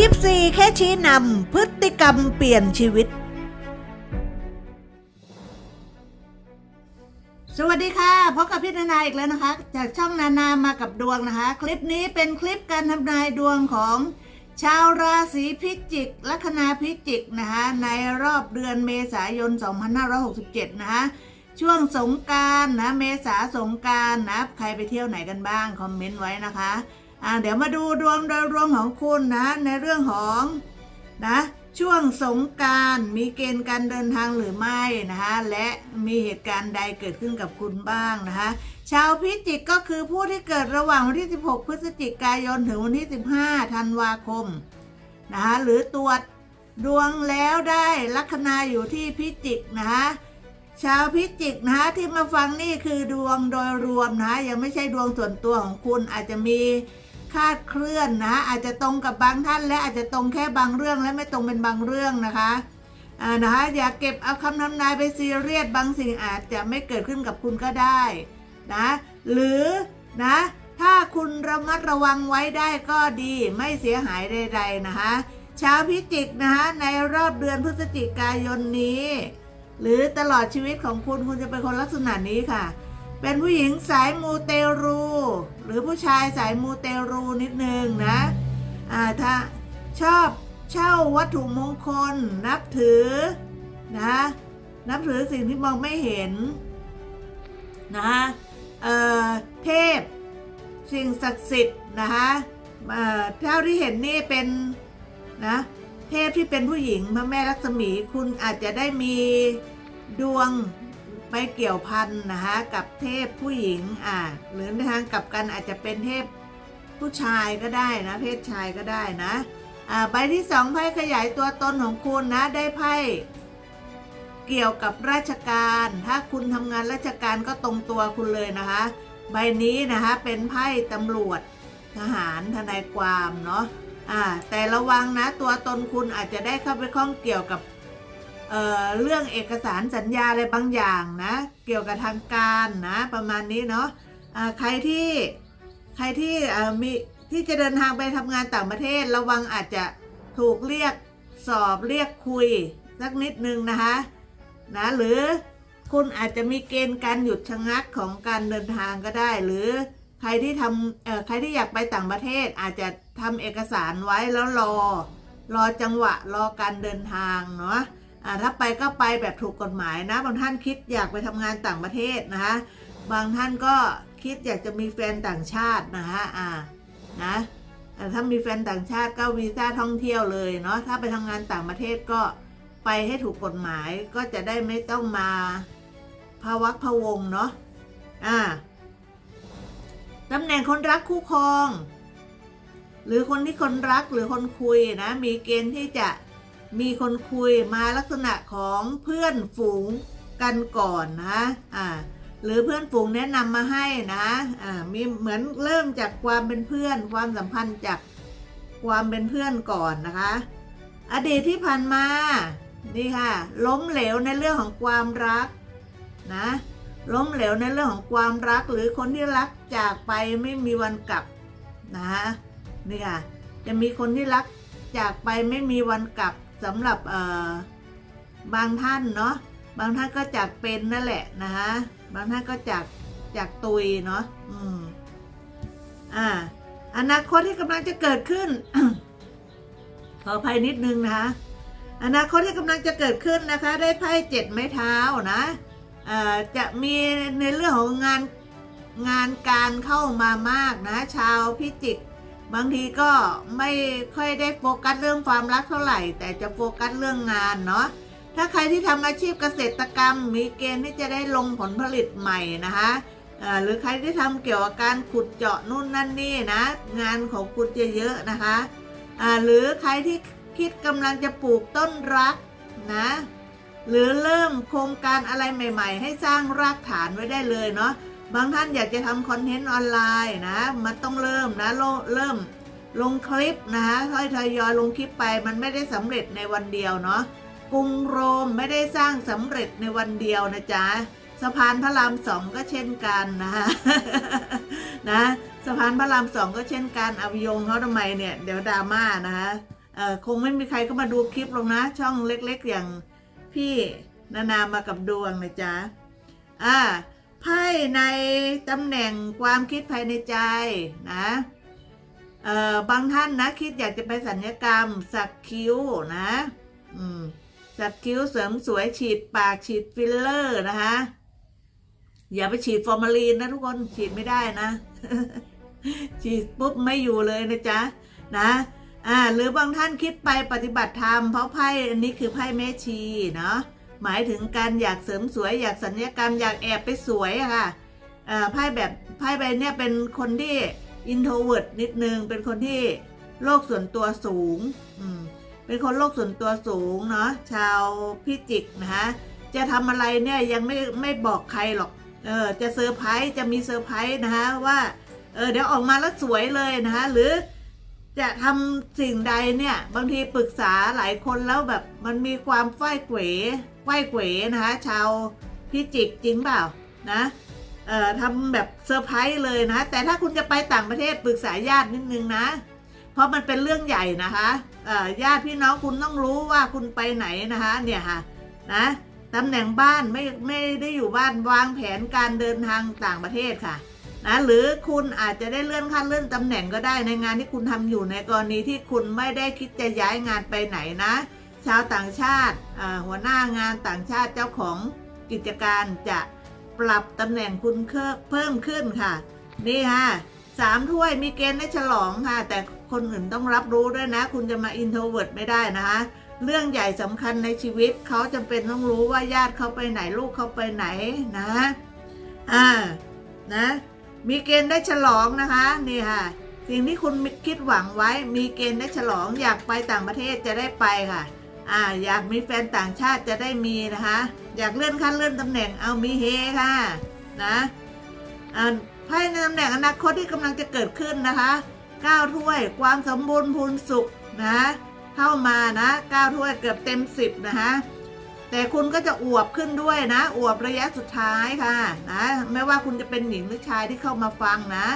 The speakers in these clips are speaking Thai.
ยิบซีแค่ชี้นำพฤติกรรมเปลี่ยนชีวิต สวัสดีค่ะพบกับพี่นานาอีกแล้วนะคะ จากช่องนานามากับดวงนะคะ คลิปนี้เป็นคลิปการทำนายดวงของชาวราศีพิจิก ลัคนาพิจิกนะคะ ในรอบเดือนเมษายน 2567 นะคะช่วงสงการนะเมษาสงการนะใครไปเที่ยวไหนกันบ้าง คอมเมนต์ไว้นะคะ เดี๋ยวมาดูดวงโดยรวมของคุณนะในเรื่องของนะช่วงสงการมีเกณฑ์การเดินทางหรือไม่นะคะและมีเหตุการณ์ใดเกิดขึ้นกับคุณบ้างนะคะชาวพิจิกก็คือผู้ที่เกิดระหว่างวันที่ 16 พฤศจิกายนถึงวันที่ 15 ธันวาคมนะคะหรือตรวจดวงแล้วได้ลัคนาอยู่ที่พิจิกนะคะชาวพิจิกนะคะที่มาฟังนี่คือดวงโดยรวมนะคะยังไม่ใช่ดวงส่วนตัวของคุณอาจจะมี คาดเคลื่อนนะอาจจะตรงกับบางท่าน และอาจจะตรงแค่บางเรื่องและไม่ตรงเป็นบางเรื่องนะคะอ่านะคะอย่าเก็บเอาคำทำนายไปซีเรียสบางสิ่งอาจจะไม่เกิดขึ้นกับคุณก็ได้นะหรือนะถ้าคุณระมัดระวังไว้ได้ก็ดีไม่เสียหายใด ๆนะคะชาวพิจิกนะคะในรอบเดือนพฤศจิกายนนี้ หรือตลอดชีวิตของคุณคุณจะเป็นคนลักษณะนี้ค่ะ เป็นผู้หญิงสายมูเตรู หรือผู้ชายสายมูเตรูนิดนึงนะอ่าถ้าชอบเช่าวัตถุมงคล นับถือนะนับถือสิ่งที่มองไม่เห็นนะคะเอ่อเทพ สิ่งศักดิ์สิทธิ์นะคะเอ่อเท่าที่เห็นนี่เป็นนะเทพที่เป็นผู้หญิงพระแม่ลักษมีคุณอาจจะได้มีดวง ไปเกี่ยวพันนะคะกับเทพผู้หญิงอ่าหรือในทางกลับกันอาจจะเป็นเทพผู้ชายก็ได้นะเพศชายก็ได้นะอ่าใบที่สองไพ่ขยายตัวตนของคุณนะได้ไพ่เกี่ยวกับราชการ ถ้าคุณทำงานราชการก็ตรงตัวคุณเลยนะคะ ใบนี้นะคะเป็นไพ่ตำรวจทหารทนายความเนาะอ่าแต่ระวังนะตัวตนคุณอาจจะได้เข้าไปข้องเกี่ยวกับ เเรื่องเอกสารสัญญาอะไรบางอย่างนะ เกี่ยวกับทางการนะประมาณนี้เนาะอ่าใครที่ใครที่มีที่จะเดินทางไปทำงานต่างประเทศระวังอาจจะถูกเรียกสอบเรียกคุยสักนิดนึงนะคะนะหรือคุณอาจจะมีเกณฑ์การหยุดชะงักของการเดินทางก็ได้ หรือใครที่ทำเอ่อใครที่อยากไปต่างประเทศอาจจะทำเอกสารไว้แล้วรอ รอจังหวะรอการเดินทางเนาะ ถ้าไปก็ไปแบบถูกกฎหมายนะ บางท่านคิดอยากไปทำงานต่างประเทศนะคะ บางท่านก็คิดอยากจะมีแฟนต่างชาตินะคะอ่านะแต่ถ้ามีแฟนต่างชาติก็วีซ่าท่องเที่ยวเลยเนาะถ้าไปทำงานต่างประเทศก็ไปให้ถูกกฎหมายก็จะได้ไม่ต้องมาภาวักพะวงเนาะอ่าตำแหน่งคนรักคู่ครอง หรือคนที่คนรักหรือคนคุยนะ มีเกณฑ์ที่จะ มีคนคุยมาลักษณะของเพื่อนฝูงกันก่อนนะอ่าหรือเพื่อนฝูงแนะนำมาให้นะอ่ามีเหมือนเริ่มจากความเป็นเพื่อน ความสัมพันธ์จากความเป็นเพื่อนก่อนนะคะ อดีตที่ผ่านมานี่ค่ะ ล้มเหลวในเรื่องของความรักนะล้มเหลวในเรื่องของความรักหรือคนที่รักจากไปไม่มีวันกลับนะนี่ค่ะจะมีคนที่รักจากไปไม่มีวันกลับ สำหรับบางท่านเนาะบางท่านก็จากเป็นนั่นแหละนะคะบางท่านก็จากจากตุยเนาะอืมอ่าอนาคตที่กำลังจะเกิดขึ้น ขออภัยนิดนึงนะคะอนาคตที่กำลังจะเกิดขึ้นนะคะ ได้ไพ่เจ็ดไม้เท้านะจะมีในเรื่องของงานงานการเข้ามามากนะ ชาวพิจิก บางทีก็ไม่ค่อยได้โฟกัสเรื่องความรักเท่าไหร่ แต่จะโฟกัสเรื่องงานเนาะถ้าใครที่ทำอาชีพเกษตรกรรม มีเกณฑ์ที่จะได้ลงผลผลิตใหม่นะคะหรือใครที่ทำเกี่ยวกับการขุดเจาะนู่นนั่นนี่นะ งานของคุณจะเยอะนะคะหรือใครที่คิดกำลังจะปลูกต้นรักนะหรือเริ่มโครงการอะไรใหม่ ๆ ให้สร้างรากฐานไว้ได้เลยเนาะ บางท่านอยากจะทำคอนเทนต์ออนไลน์นะ มันต้องเริ่มนะเริ่มลงคลิปนะคะค่อยทยอยลงคลิปไปมันไม่ได้สำเร็จในวันเดียวเนาะกรุงโรมไม่ได้สร้างสำเร็จในวันเดียวนะจ๊ะสะพานพระรามสองก็เช่นกันนะคะนะสะพานพระรามสองก็เช่นกันเอาโยงเขาทำไมเนี่ย เดี๋ยวดราม่านะคะเออคงไม่มีใครเข้ามาดูคลิปหรอกนะ ช่องเล็กๆอย่างพี่นานามากับดวงนะจ๊ะอ่า ไพ่ในตำแหน่งความคิดภายในใจนะบางท่านนะคิดอยากจะไปสัญญกรรม สักคิ้วนะสักคิ้วเสริมสวยฉีดปากฉีดฟิลเลอร์นะคะอย่าไปฉีดฟอร์มาลีนนะทุกคนฉีดไม่ได้นะ ฉีดปุ๊บไม่อยู่เลยนะจ๊ะนะอ่าหรือบางท่านคิดไปปฏิบัติธรรมเพราะไพ่อันนี้คือไพ่แม่ชีเนาะ หมายถึงการอยากเสริมสวยอยากสัญญกรรมอยากแอบไปสวยอะค่ะไพ่แบบไพ่ใบเนี้ยเป็นคนที่อินโทรเวิร์ดนิดนึง เป็นคนที่โลกส่วนตัวสูงอืมเป็นคนโลกส่วนตัวสูงเนาะชาวพิจิกนะคะจะทำอะไรเนี่ยยังไม่ไม่บอกใครหรอกเออจะเซอร์ไพรส์จะมีเซอร์ไพรส์นะคะว่าเออเดี๋ยวออกมาแล้วสวยเลยนะคะหรือ จะทำสิ่งใดเนี่ย บางทีปรึกษาหลายคนแล้วแบบมันมีความฝ้ายเขวฝ้ายเขวนะคะชาวพิจิกจริงเปล่านะเอ่อทำแบบเซอร์ไพรส์เลยนะ แต่ถ้าคุณจะไปต่างประเทศปรึกษาญาตินิดนึงนะ เพราะมันเป็นเรื่องใหญ่นะคะเอ่อญาติพี่น้องคุณต้องรู้ว่าคุณไปไหนนะคะเนี่ยค่ะนะตำแหน่งบ้านไม่ไม่ได้อยู่บ้านวางแผนการเดินทางต่างประเทศค่ะ นะหรือคุณอาจจะได้เลื่อนขั้นเลื่อนตำแหน่งก็ได้ในงานที่คุณทำอยู่ในกรณีที่คุณไม่ได้คิดจะย้ายงานไปไหนนะ ชาวต่างชาติหัวหน้างานต่างชาติเจ้าของกิจการจะปรับตำแหน่งคุณเพิ่มขึ้นค่ะ นี่ค่ะสามถ้วยมีเกณฑ์ได้ฉลองค่ะ แต่คนอื่นต้องรับรู้ด้วยนะ คุณจะมาอินโทรเวิร์ดไม่ได้นะคะเรื่องใหญ่สำคัญในชีวิตเขาจำเป็นต้องรู้ว่าญาติเขาไปไหนลูกเขาไปไหนนะอ่านะ มีเกณฑ์ได้ฉลองนะคะนี่ค่ะ สิ่งที่คุณคิดหวังไว้มีเกณฑ์ได้ฉลองอยากไปต่างประเทศจะได้ไปค่ะอ่าอยากมีแฟนต่างชาติจะได้มีนะคะ อยากเลื่อนขั้นเลื่อนตำแหน่งเอามีเฮค่ะนะอ่าไพ่ในตำแหน่งอนาคตที่กำลังจะเกิดขึ้นนะคะก้าวถ้วยความสมบูรณ์พูนสุขนะเข้ามานะก้าวถ้วยเกือบเต็มสิบนะคะ แต่คุณก็จะอวบขึ้นด้วยนะ อวบระยะสุดท้ายค่ะนะไม่ว่าคุณจะเป็นหญิงหรือชายที่เข้ามาฟังนะ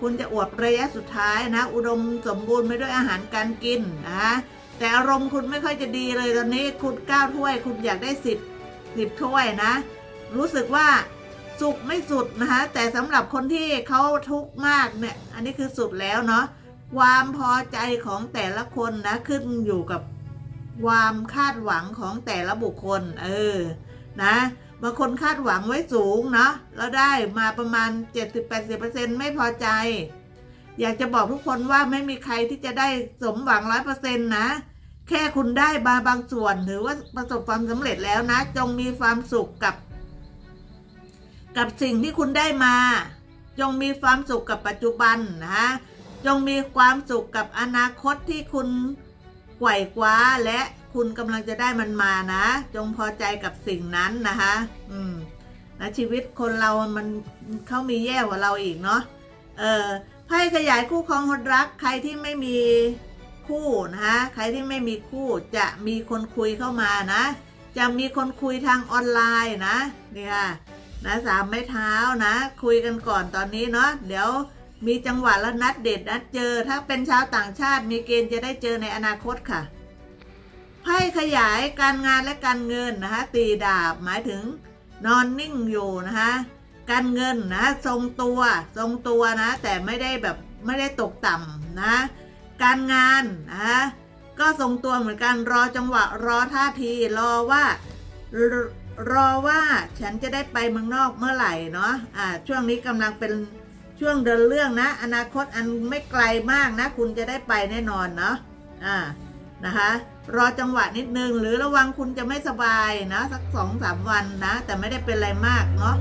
คุณจะอวบระยะสุดท้ายนะ อุดมสมบูรณ์ไปด้วยอาหารการกินนะแต่อารมณ์คุณไม่ค่อยจะดีเลยตอนนี้คุณก้าวถ้วย คุณอยากได้สิบสิบถ้วยนะ รู้สึกว่าสุขไม่สุดนะคะแต่สำหรับคนที่เขาทุกข์มากเนี่ยอันนี้คือสุดแล้วเนาะความพอใจของแต่ละคนนะขึ้นอยู่กับ ความคาดหวังของแต่ละบุคคล เออ นะบางคนคาดหวังไว้สูงเนาะแล้วได้มาประมาณ 70-80%ไม่พอใจ อยากจะบอกทุกคนว่าไม่มีใครที่จะได้สมหวังร้อยเปอร์เซ็นต์นะ แค่คุณได้มาบางส่วนถือว่าประสบความสำเร็จแล้วนะ จงมีความสุขกับ กับสิ่งที่คุณได้มา จงมีความสุขกับปัจจุบันนะจงมีความสุขกับอนาคตที่คุณ ไขว่คว้าและคุณกำลังจะได้มันมานะ จงพอใจกับสิ่งนั้นนะคะ อืมนะชีวิตคนเรามันเขามีแย่กว่าเราอีกเนาะเออไพ่ขยายคู่ครองคนรัก ใครที่ไม่มีคู่นะคะใครที่ไม่มีคู่จะมีคนคุยเข้ามานะ จะมีคนคุยทางออนไลน์นะนี่ค่ะนะสามไม้เท้านะ คุยกันก่อนตอนนี้เนาะเดี๋ยว มีจังหวะแล้วนัดเดทนัดเจอ ถ้าเป็นชาวต่างชาติมีเกณฑ์จะได้เจอในอนาคตค่ะ ไพ่ขยายการงานและการเงินนะคะตีดาบหมายถึงนอนนิ่งอยู่นะคะการเงินนะทรงตัวทรงตัวนะ แต่ไม่ได้แบบไม่ได้ตกต่ำนะ การงานนะก็ทรงตัวเหมือนกันรอจังหวะรอท่าทีรอว่ารรอว่าฉันจะได้ไปเมืองนอกเมื่อไหร่เนาะอ่าช่วงนี้กำลังเป็น ช่วงเดินเรื่องนะ อนาคตอันไม่ไกลมากนะ คุณจะได้ไปแน่นอนเนาะอ่านะคะ รอจังหวะนิดนึง หรือระวังคุณจะไม่สบายนะ สักสองสามวันนะ แต่ไม่ได้เป็นอะไรมากเนาะ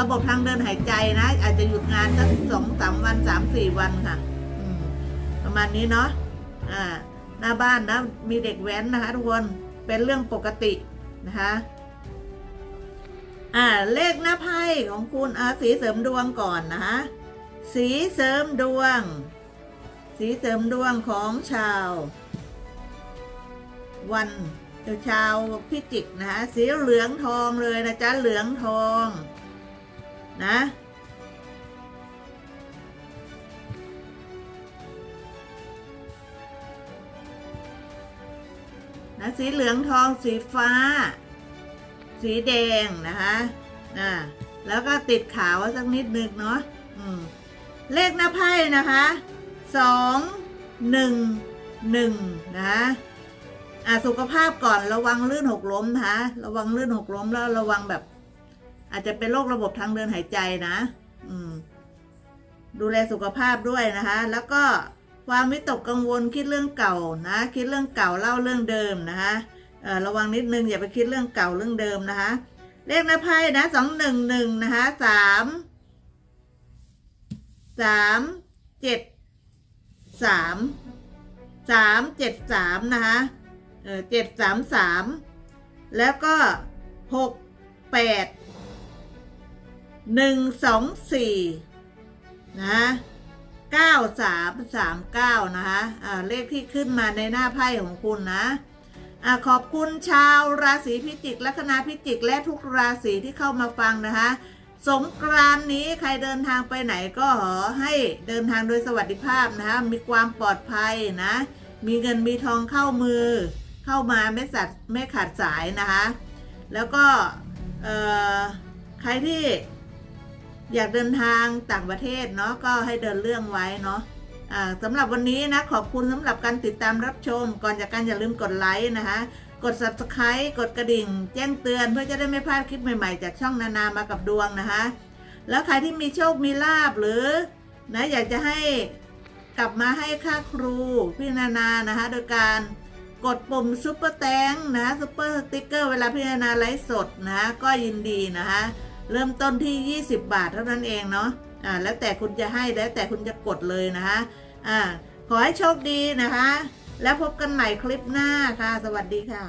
ระบบทางเดินหายใจนะ อาจจะหยุดงานสักสองสามวันสามสี่วันค่ะประมาณนี้เนาะอ่าหน้าบ้านนะ มีเด็กแว้นนะคะทุกคนเป็นเรื่องปกตินะคะ อ่าเลขหน้าไพ่ของคุณอาสีเสริมดวงก่อนนะคะสีเสริมดวง สีเสริมดวงของชาว วันชาวพิจิกนะคะสีเหลืองทองเลยนะจ๊ะเหลืองทองนะนะสีเหลืองทองสีฟ้า สีแดงนะคะอ่าแล้วก็ติดขาวสักนิดนึงเนาะเลขหน้าไพ่นะคะสองหนึ่งหนึ่งนะคะอ่าสุขภาพก่อนระวังลื่นหกล้มนะคะระวังลื่นหกล้มแล้วระวังแบบ อาจจะเป็นโรคระบบทางเดินหายใจนะ อืมดูแลสุขภาพด้วยนะคะ แล้วก็ความวิตกกังวลคิดเรื่องเก่านะ คิดเรื่องเก่าเล่าเรื่องเดิมนะคะ ระวังนิดนึงอย่าไปคิดเรื่องเก่าเรื่องเดิมนะคะ เลขหน้าไพ่นะสองหนึ่งหนึ่งนะคะสามสามเจ็ดสามสามเจ็ดสามนะคะเออเจ็ดสามสามแล้วก็หกแปดหนึ่งสองสี่นะเก้าสามสามเก้านะคะอ่าเลขที่ขึ้นมาในหน้าไพ่ของคุณนะ อขอบคุณชาวราศีพิจิกลัคนาพิจิกและทุกราศีที่เข้ามาฟังนะคะ สงกรานนี้ใครเดินทางไปไหนก็ขอให้เดินทางโดยสวัสดิภาพนะคะ มีความปลอดภัยนะ มีเงินมีทองเข้ามือ เข้ามาไม่สัดไม่ขาดสายนะคะ แล้วก็ใครที่อยากเดินทางต่างประเทศเนาะก็ให้เดินเรื่องไว้เนาะ สำหรับวันนี้นะขอบคุณสำหรับการติดตามรับชม ก่อนจากการอย่าลืมกดไลค์นะคะกด subscribe กดกระดิ่ง แจ้งเตือนเพื่อจะได้ไม่พลาดคลิปใหม่ๆ จากช่องนานามากับดวงนะคะ แล้วใครที่มีโชคมีลาบหรือนะอยากจะให้กลับมาให้ค่าครูพี่นานานะคะ โดยการกดปุ่มซุปเปอร์แตงนะซุปเปอร์สติ๊กเกอร์เวลาพี่นานาไลฟ์สดนะก็ยินดีนะคะ เริ่มต้นที่ 20 บาทเท่านั้นเองเนาะ อ่าแล้วแต่คุณจะให้แล้วแต่คุณจะกดเลยนะคะอ่าขอให้โชคดีนะคะ แล้วพบกันใหม่คลิปหน้าค่ะ สวัสดีค่ะ